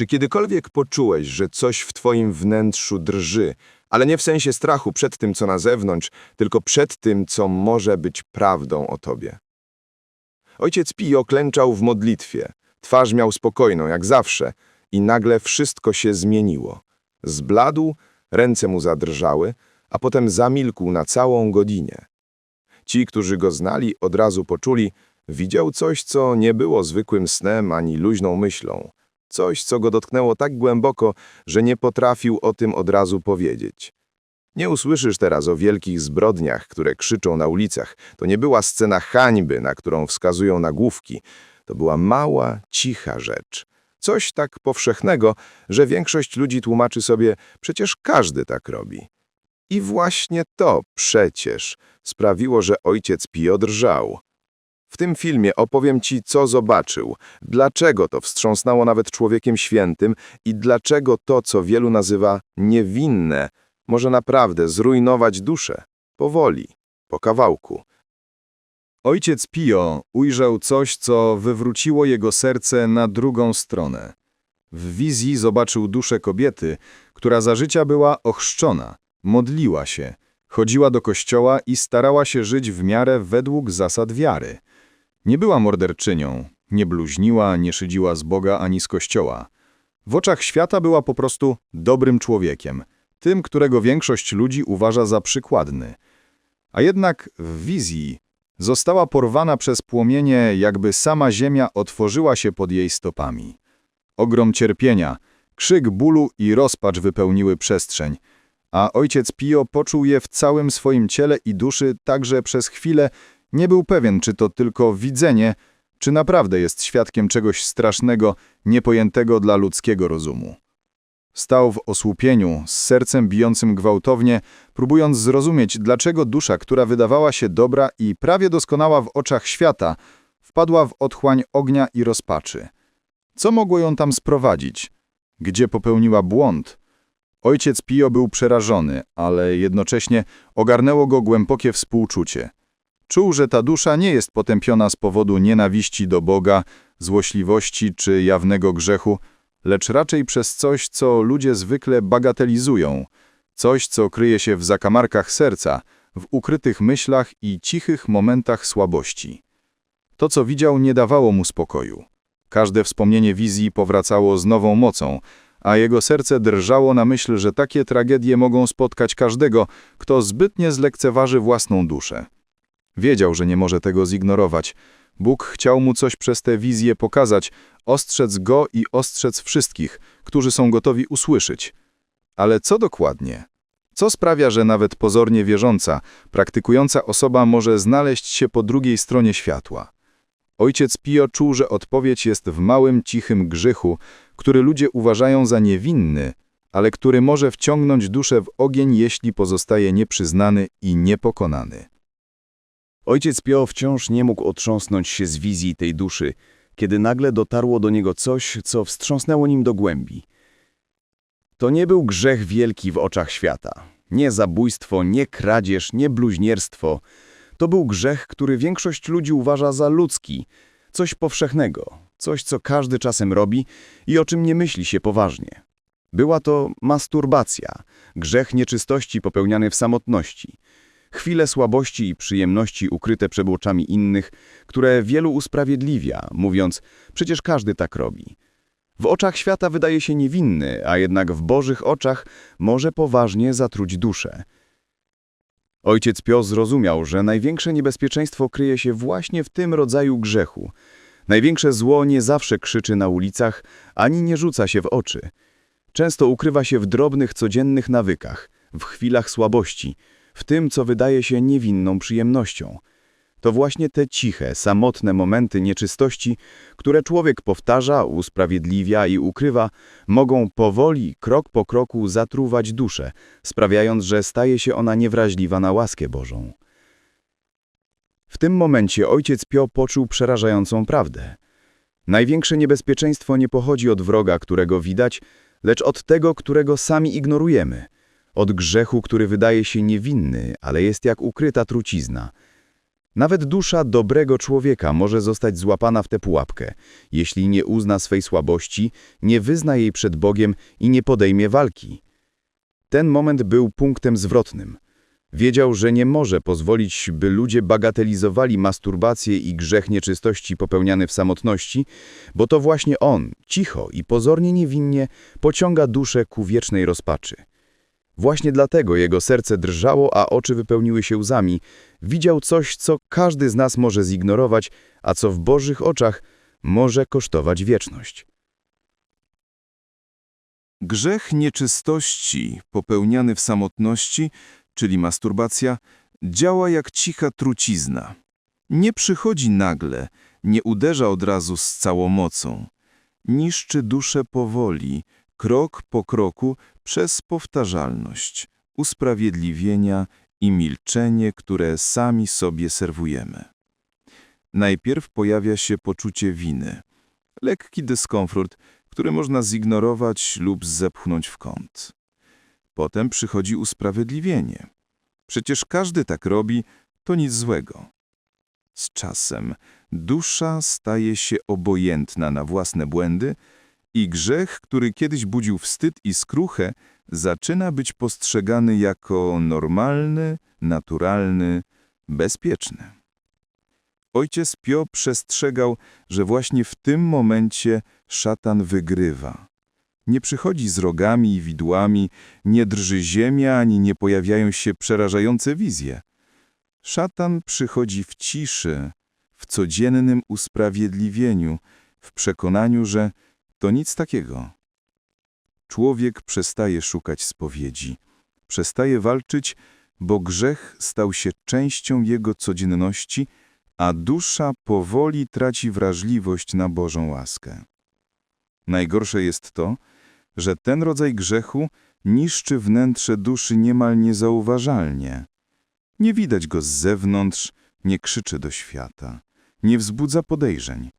Czy kiedykolwiek poczułeś, że coś w twoim wnętrzu drży, ale nie w sensie strachu przed tym, co na zewnątrz, tylko przed tym, co może być prawdą o tobie? Ojciec Pio klęczał w modlitwie. Twarz miał spokojną, jak zawsze, i nagle wszystko się zmieniło. Zbladł, ręce mu zadrżały, a potem zamilkł na całą godzinę. Ci, którzy go znali, od razu poczuli, widział coś, co nie było zwykłym snem ani luźną myślą. Coś, co go dotknęło tak głęboko, że nie potrafił o tym od razu powiedzieć. Nie usłyszysz teraz o wielkich zbrodniach, które krzyczą na ulicach. To nie była scena hańby, na którą wskazują nagłówki. To była mała, cicha rzecz. Coś tak powszechnego, że większość ludzi tłumaczy sobie, przecież każdy tak robi. I właśnie to przecież sprawiło, że ojciec Pio drżał. W tym filmie opowiem Ci, co zobaczył, dlaczego to wstrząsnęło nawet człowiekiem świętym i dlaczego to, co wielu nazywa niewinne, może naprawdę zrujnować duszę, powoli, po kawałku. Ojciec Pio ujrzał coś, co wywróciło jego serce na drugą stronę. W wizji zobaczył duszę kobiety, która za życia była ochrzczona, modliła się, chodziła do kościoła i starała się żyć w miarę według zasad wiary. Nie była morderczynią, nie bluźniła, nie szydziła z Boga ani z kościoła. W oczach świata była po prostu dobrym człowiekiem, tym, którego większość ludzi uważa za przykładny. A jednak w wizji została porwana przez płomienie, jakby sama ziemia otworzyła się pod jej stopami. Ogrom cierpienia, krzyk bólu i rozpacz wypełniły przestrzeń, a ojciec Pio poczuł je w całym swoim ciele i duszy, tak że przez chwilę nie był pewien, czy to tylko widzenie, czy naprawdę jest świadkiem czegoś strasznego, niepojętego dla ludzkiego rozumu. Stał w osłupieniu, z sercem bijącym gwałtownie, próbując zrozumieć, dlaczego dusza, która wydawała się dobra i prawie doskonała w oczach świata, wpadła w otchłań ognia i rozpaczy. Co mogło ją tam sprowadzić? Gdzie popełniła błąd? Ojciec Pio był przerażony, ale jednocześnie ogarnęło go głębokie współczucie. Czuł, że ta dusza nie jest potępiona z powodu nienawiści do Boga, złośliwości czy jawnego grzechu, lecz raczej przez coś, co ludzie zwykle bagatelizują, coś, co kryje się w zakamarkach serca, w ukrytych myślach i cichych momentach słabości. To, co widział, nie dawało mu spokoju. Każde wspomnienie wizji powracało z nową mocą, a jego serce drżało na myśl, że takie tragedie mogą spotkać każdego, kto zbytnie zlekceważy własną duszę. Wiedział, że nie może tego zignorować. Bóg chciał mu coś przez tę wizję pokazać, ostrzec go i ostrzec wszystkich, którzy są gotowi usłyszeć. Ale co dokładnie? Co sprawia, że nawet pozornie wierząca, praktykująca osoba może znaleźć się po drugiej stronie światła? Ojciec Pio czuł, że odpowiedź jest w małym, cichym grzechu, który ludzie uważają za niewinny, ale który może wciągnąć duszę w ogień, jeśli pozostaje nieprzyznany i niepokonany. Ojciec Pio wciąż nie mógł otrząsnąć się z wizji tej duszy, kiedy nagle dotarło do niego coś, co wstrząsnęło nim do głębi. To nie był grzech wielki w oczach świata. Nie zabójstwo, nie kradzież, nie bluźnierstwo. To był grzech, który większość ludzi uważa za ludzki, coś powszechnego, coś, co każdy czasem robi i o czym nie myśli się poważnie. Była to masturbacja, grzech nieczystości popełniany w samotności – chwile słabości i przyjemności ukryte przed oczami innych, które wielu usprawiedliwia, mówiąc, przecież każdy tak robi. W oczach świata wydaje się niewinny, a jednak w Bożych oczach może poważnie zatruć duszę. Ojciec Pio zrozumiał, że największe niebezpieczeństwo kryje się właśnie w tym rodzaju grzechu. Największe zło nie zawsze krzyczy na ulicach, ani nie rzuca się w oczy. Często ukrywa się w drobnych, codziennych nawykach, w chwilach słabości, w tym, co wydaje się niewinną przyjemnością. To właśnie te ciche, samotne momenty nieczystości, które człowiek powtarza, usprawiedliwia i ukrywa, mogą powoli, krok po kroku zatruwać duszę, sprawiając, że staje się ona niewrażliwa na łaskę Bożą. W tym momencie ojciec Pio poczuł przerażającą prawdę. Największe niebezpieczeństwo nie pochodzi od wroga, którego widać, lecz od tego, którego sami ignorujemy – od grzechu, który wydaje się niewinny, ale jest jak ukryta trucizna. Nawet dusza dobrego człowieka może zostać złapana w tę pułapkę, jeśli nie uzna swej słabości, nie wyzna jej przed Bogiem i nie podejmie walki. Ten moment był punktem zwrotnym. Wiedział, że nie może pozwolić, by ludzie bagatelizowali masturbację i grzech nieczystości popełniany w samotności, bo to właśnie on, cicho i pozornie niewinnie, pociąga duszę ku wiecznej rozpaczy. Właśnie dlatego jego serce drżało, a oczy wypełniły się łzami. Widział coś, co każdy z nas może zignorować, a co w Bożych oczach może kosztować wieczność. Grzech nieczystości popełniany w samotności, czyli masturbacja, działa jak cicha trucizna. Nie przychodzi nagle, nie uderza od razu z całą mocą. Niszczy duszę powoli, krok po kroku przez powtarzalność, usprawiedliwienia i milczenie, które sami sobie serwujemy. Najpierw pojawia się poczucie winy, lekki dyskomfort, który można zignorować lub zepchnąć w kąt. Potem przychodzi usprawiedliwienie. Przecież każdy tak robi, to nic złego. Z czasem dusza staje się obojętna na własne błędy i grzech, który kiedyś budził wstyd i skruchę, zaczyna być postrzegany jako normalny, naturalny, bezpieczny. Ojciec Pio przestrzegał, że właśnie w tym momencie szatan wygrywa. Nie przychodzi z rogami i widłami, nie drży ziemia, ani nie pojawiają się przerażające wizje. Szatan przychodzi w ciszy, w codziennym usprawiedliwieniu, w przekonaniu, że to nic takiego. Człowiek przestaje szukać spowiedzi, przestaje walczyć, bo grzech stał się częścią jego codzienności, a dusza powoli traci wrażliwość na Bożą łaskę. Najgorsze jest to, że ten rodzaj grzechu niszczy wnętrze duszy niemal niezauważalnie. Nie widać go z zewnątrz, nie krzyczy do świata, nie wzbudza podejrzeń,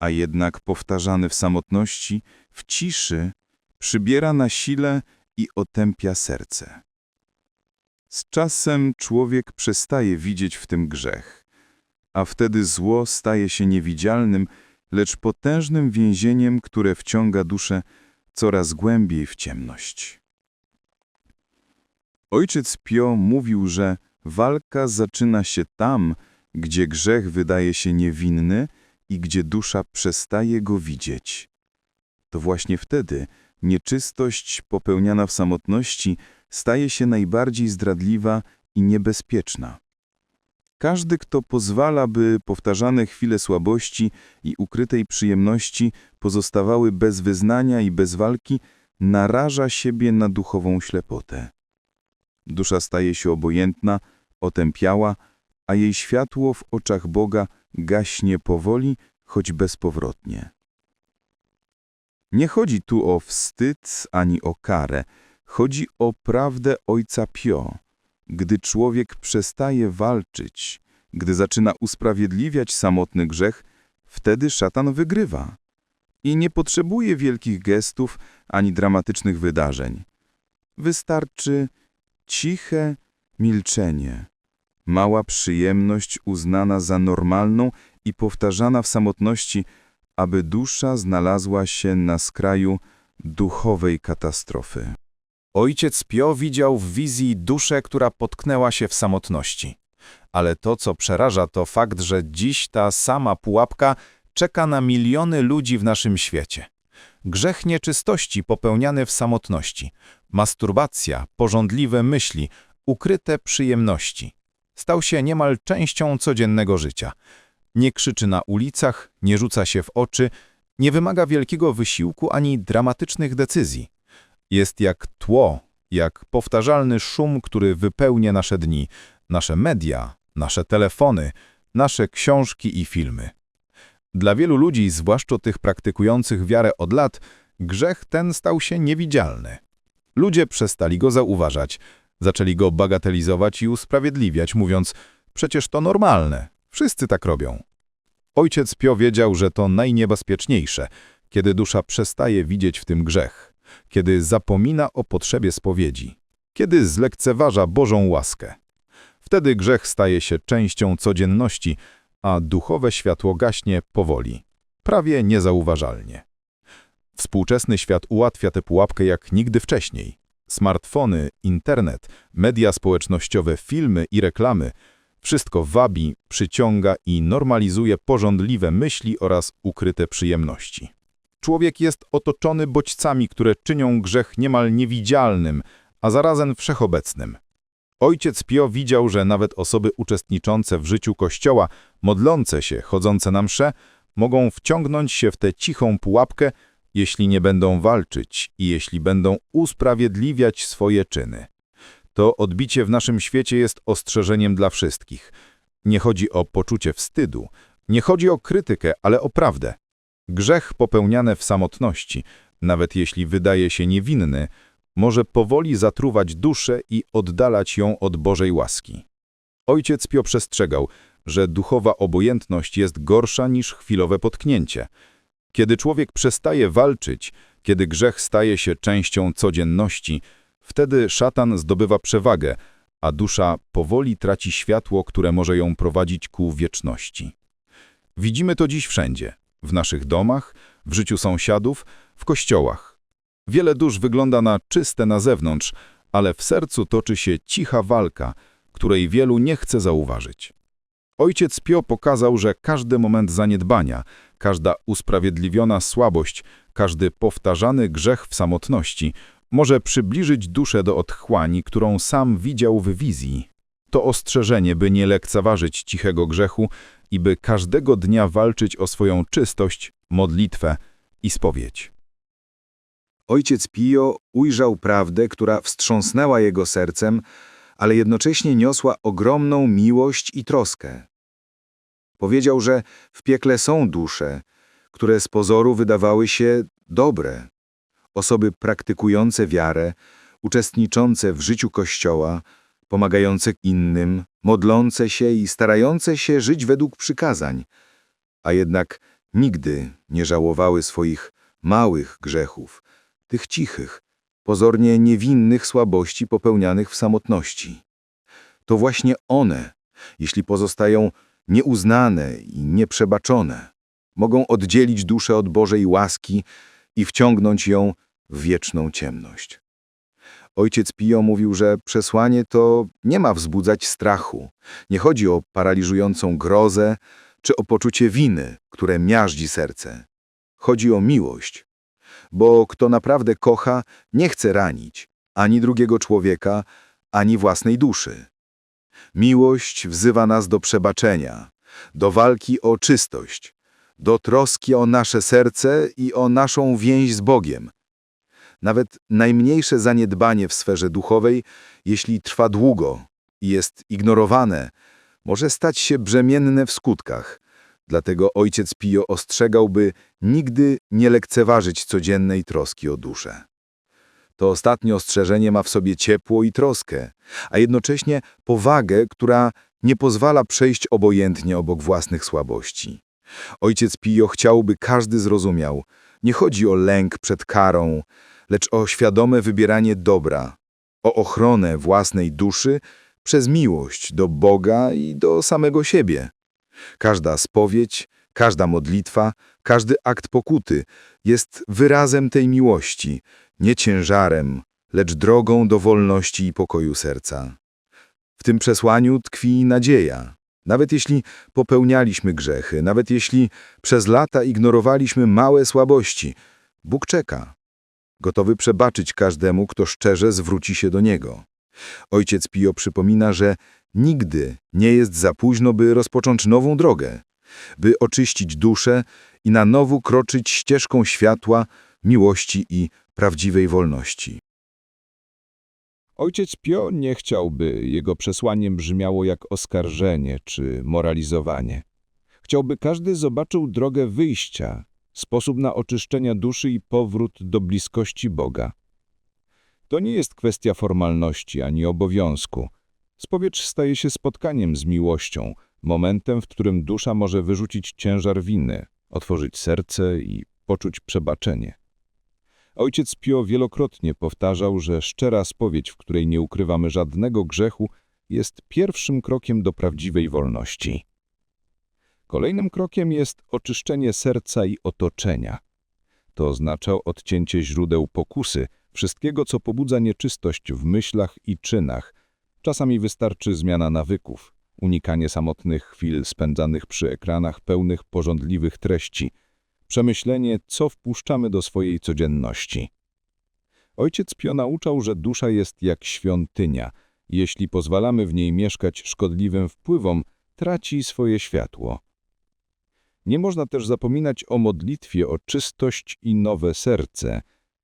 a jednak powtarzany w samotności, w ciszy, przybiera na sile i otępia serce. Z czasem człowiek przestaje widzieć w tym grzech, a wtedy zło staje się niewidzialnym, lecz potężnym więzieniem, które wciąga duszę coraz głębiej w ciemność. Ojciec Pio mówił, że walka zaczyna się tam, gdzie grzech wydaje się niewinny i gdzie dusza przestaje go widzieć. To właśnie wtedy nieczystość popełniana w samotności staje się najbardziej zdradliwa i niebezpieczna. Każdy, kto pozwala, by powtarzane chwile słabości i ukrytej przyjemności pozostawały bez wyznania i bez walki, naraża siebie na duchową ślepotę. Dusza staje się obojętna, otępiała, a jej światło w oczach Boga gaśnie powoli, choć bezpowrotnie. Nie chodzi tu o wstyd ani o karę, chodzi o prawdę Ojca Pio. Gdy człowiek przestaje walczyć, gdy zaczyna usprawiedliwiać samotny grzech, wtedy szatan wygrywa. I nie potrzebuje wielkich gestów ani dramatycznych wydarzeń. Wystarczy ciche milczenie, mała przyjemność uznana za normalną i powtarzana w samotności, aby dusza znalazła się na skraju duchowej katastrofy. Ojciec Pio widział w wizji duszę, która potknęła się w samotności. Ale to, co przeraża, to fakt, że dziś ta sama pułapka czeka na miliony ludzi w naszym świecie. Grzech nieczystości popełniany w samotności, masturbacja, pożądliwe myśli, ukryte przyjemności. Stał się niemal częścią codziennego życia. Nie krzyczy na ulicach, nie rzuca się w oczy, nie wymaga wielkiego wysiłku ani dramatycznych decyzji. Jest jak tło, jak powtarzalny szum, który wypełnia nasze dni, nasze media, nasze telefony, nasze książki i filmy. Dla wielu ludzi, zwłaszcza tych praktykujących wiarę od lat, grzech ten stał się niewidzialny. Ludzie przestali go zauważać, zaczęli go bagatelizować i usprawiedliwiać, mówiąc, przecież to normalne, wszyscy tak robią. Ojciec Pio wiedział, że to najniebezpieczniejsze, kiedy dusza przestaje widzieć w tym grzech, kiedy zapomina o potrzebie spowiedzi, kiedy zlekceważa Bożą łaskę. Wtedy grzech staje się częścią codzienności, a duchowe światło gaśnie powoli, prawie niezauważalnie. Współczesny świat ułatwia tę pułapkę jak nigdy wcześniej. Smartfony, internet, media społecznościowe, filmy i reklamy wszystko wabi, przyciąga i normalizuje porządliwe myśli oraz ukryte przyjemności. Człowiek jest otoczony bodźcami, które czynią grzech niemal niewidzialnym, a zarazem wszechobecnym. Ojciec Pio widział, że nawet osoby uczestniczące w życiu Kościoła, modlące się, chodzące na msze, mogą wciągnąć się w tę cichą pułapkę, jeśli nie będą walczyć i jeśli będą usprawiedliwiać swoje czyny. To odbicie w naszym świecie jest ostrzeżeniem dla wszystkich. Nie chodzi o poczucie wstydu, nie chodzi o krytykę, ale o prawdę. Grzech popełniany w samotności, nawet jeśli wydaje się niewinny, może powoli zatruwać duszę i oddalać ją od Bożej łaski. Ojciec Pio przestrzegał, że duchowa obojętność jest gorsza niż chwilowe potknięcie. Kiedy człowiek przestaje walczyć, kiedy grzech staje się częścią codzienności, wtedy szatan zdobywa przewagę, a dusza powoli traci światło, które może ją prowadzić ku wieczności. Widzimy to dziś wszędzie. W naszych domach, w życiu sąsiadów, w kościołach. Wiele dusz wygląda na czyste na zewnątrz, ale w sercu toczy się cicha walka, której wielu nie chce zauważyć. Ojciec Pio pokazał, że każdy moment zaniedbania, każda usprawiedliwiona słabość, każdy powtarzany grzech w samotności może przybliżyć duszę do otchłani, którą sam widział w wizji. To ostrzeżenie, by nie lekceważyć cichego grzechu i by każdego dnia walczyć o swoją czystość, modlitwę i spowiedź. Ojciec Pio ujrzał prawdę, która wstrząsnęła jego sercem, ale jednocześnie niosła ogromną miłość i troskę. Powiedział, że w piekle są dusze, które z pozoru wydawały się dobre. Osoby praktykujące wiarę, uczestniczące w życiu Kościoła, pomagające innym, modlące się i starające się żyć według przykazań, a jednak nigdy nie żałowały swoich małych grzechów, tych cichych, pozornie niewinnych słabości popełnianych w samotności. To właśnie one, jeśli pozostają nieuznane i nieprzebaczone, mogą oddzielić duszę od Bożej łaski i wciągnąć ją w wieczną ciemność. Ojciec Pio mówił, że przesłanie to nie ma wzbudzać strachu. Nie chodzi o paraliżującą grozę czy o poczucie winy, które miażdzi serce. Chodzi o miłość, bo kto naprawdę kocha, nie chce ranić ani drugiego człowieka, ani własnej duszy. Miłość wzywa nas do przebaczenia, do walki o czystość, do troski o nasze serce i o naszą więź z Bogiem. Nawet najmniejsze zaniedbanie w sferze duchowej, jeśli trwa długo i jest ignorowane, może stać się brzemienne w skutkach. Dlatego ojciec Pio ostrzegałby nigdy nie lekceważyć codziennej troski o duszę. To ostatnie ostrzeżenie ma w sobie ciepło i troskę, a jednocześnie powagę, która nie pozwala przejść obojętnie obok własnych słabości. Ojciec Pio chciałby każdy zrozumiał, nie chodzi o lęk przed karą, lecz o świadome wybieranie dobra, o ochronę własnej duszy przez miłość do Boga i do samego siebie. Każda spowiedź, każda modlitwa, każdy akt pokuty jest wyrazem tej miłości, nie ciężarem, lecz drogą do wolności i pokoju serca. W tym przesłaniu tkwi nadzieja. Nawet jeśli popełnialiśmy grzechy, nawet jeśli przez lata ignorowaliśmy małe słabości, Bóg czeka, gotowy przebaczyć każdemu, kto szczerze zwróci się do Niego. Ojciec Pio przypomina, że nigdy nie jest za późno, by rozpocząć nową drogę, by oczyścić duszę i na nowo kroczyć ścieżką światła, miłości i prawdziwej wolności. Ojciec Pio nie chciałby, jego przesłaniem brzmiało jak oskarżenie czy moralizowanie. Chciałby każdy zobaczył drogę wyjścia, sposób na oczyszczenie duszy i powrót do bliskości Boga. To nie jest kwestia formalności ani obowiązku. Spowiedź staje się spotkaniem z miłością, momentem, w którym dusza może wyrzucić ciężar winy, otworzyć serce i poczuć przebaczenie. Ojciec Pio wielokrotnie powtarzał, że szczera spowiedź, w której nie ukrywamy żadnego grzechu, jest pierwszym krokiem do prawdziwej wolności. Kolejnym krokiem jest oczyszczenie serca i otoczenia. To oznacza odcięcie źródeł pokusy, wszystkiego, co pobudza nieczystość w myślach i czynach. Czasami wystarczy zmiana nawyków, unikanie samotnych chwil spędzanych przy ekranach pełnych porządliwych treści, przemyślenie, co wpuszczamy do swojej codzienności. Ojciec Pio nauczał, że dusza jest jak świątynia. Jeśli pozwalamy w niej mieszkać szkodliwym wpływom, traci swoje światło. Nie można też zapominać o modlitwie o czystość i nowe serce.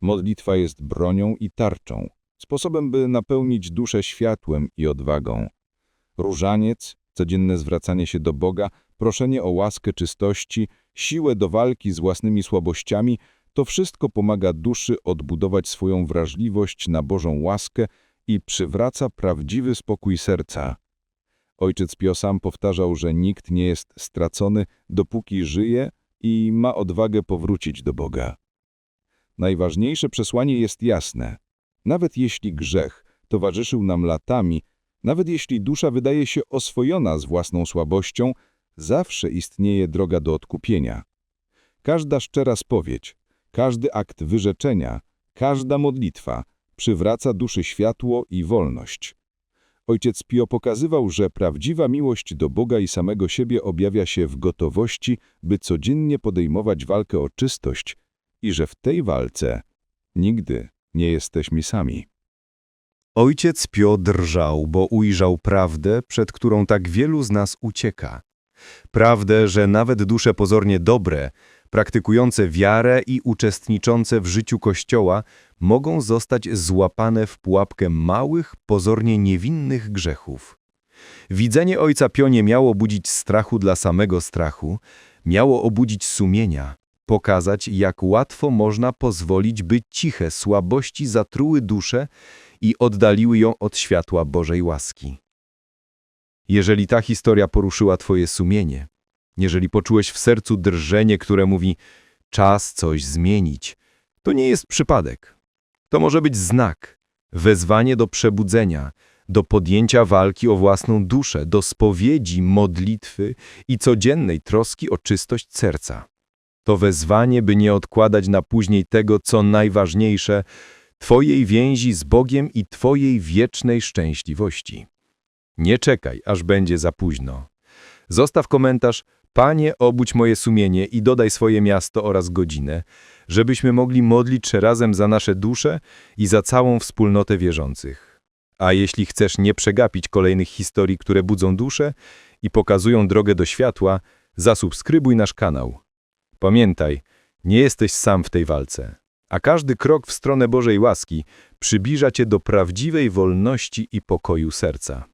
Modlitwa jest bronią i tarczą, sposobem, by napełnić duszę światłem i odwagą. Różaniec, codzienne zwracanie się do Boga, proszenie o łaskę czystości, siłę do walki z własnymi słabościami, to wszystko pomaga duszy odbudować swoją wrażliwość na Bożą łaskę i przywraca prawdziwy spokój serca. Ojciec Pio sam powtarzał, że nikt nie jest stracony, dopóki żyje i ma odwagę powrócić do Boga. Najważniejsze przesłanie jest jasne. Nawet jeśli grzech towarzyszył nam latami, nawet jeśli dusza wydaje się oswojona z własną słabością, zawsze istnieje droga do odkupienia. Każda szczera spowiedź, każdy akt wyrzeczenia, każda modlitwa przywraca duszy światło i wolność. Ojciec Pio pokazywał, że prawdziwa miłość do Boga i samego siebie objawia się w gotowości, by codziennie podejmować walkę o czystość i że w tej walce nigdy nie jesteśmy sami. Ojciec Pio drżał, bo ujrzał prawdę, przed którą tak wielu z nas ucieka. Prawdę, że nawet dusze pozornie dobre, praktykujące wiarę i uczestniczące w życiu Kościoła mogą zostać złapane w pułapkę małych, pozornie niewinnych grzechów. Widzenie ojca Pio nie miało budzić strachu dla samego strachu, miało obudzić sumienia, pokazać, jak łatwo można pozwolić, by ciche słabości zatruły duszę i oddaliły ją od światła Bożej łaski. Jeżeli ta historia poruszyła Twoje sumienie, jeżeli poczułeś w sercu drżenie, które mówi czas coś zmienić, to nie jest przypadek. To może być znak, wezwanie do przebudzenia, do podjęcia walki o własną duszę, do spowiedzi, modlitwy i codziennej troski o czystość serca. To wezwanie, by nie odkładać na później tego, co najważniejsze, Twojej więzi z Bogiem i Twojej wiecznej szczęśliwości. Nie czekaj, aż będzie za późno. Zostaw komentarz Panie, obudź moje sumienie i dodaj swoje miasto oraz godzinę, żebyśmy mogli modlić się razem za nasze dusze i za całą wspólnotę wierzących. A jeśli chcesz nie przegapić kolejnych historii, które budzą duszę i pokazują drogę do światła, zasubskrybuj nasz kanał. Pamiętaj, nie jesteś sam w tej walce, a każdy krok w stronę Bożej łaski przybliża cię do prawdziwej wolności i pokoju serca.